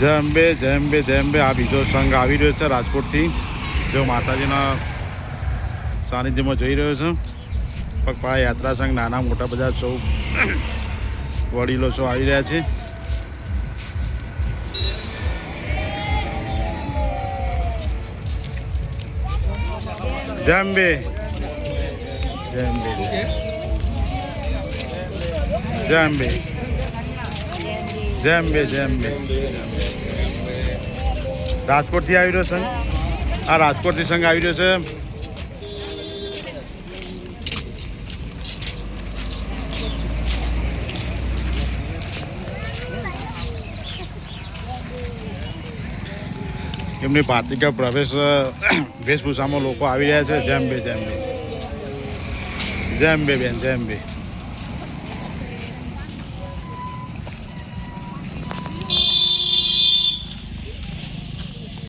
જય અંબે જય અંબે જય અંબે આ બીજો સંઘ આવી રહ્યો છે રાજકોટથી. જો માતાજીના સાનિધ્યમાં જઈ રહ્યો છે. પગપાળા યાત્રા સંઘ નાના મોટા બધા સૌ વડીલો સૌ આવી રહ્યા છે. જય અંબે જય અંબે જય અંબે જય અંબે જય અંબે રાજકોટથી આવી રહ્યો સંઘ આ રાજકોટથી સંઘ આવી રહ્યો છે. એમની પાતિકા પ્રવેશ વેશભૂષામાં લોકો આવી રહ્યા છે. જેમ બે જેમ બે. જેમ બે બેન, જેમ બે.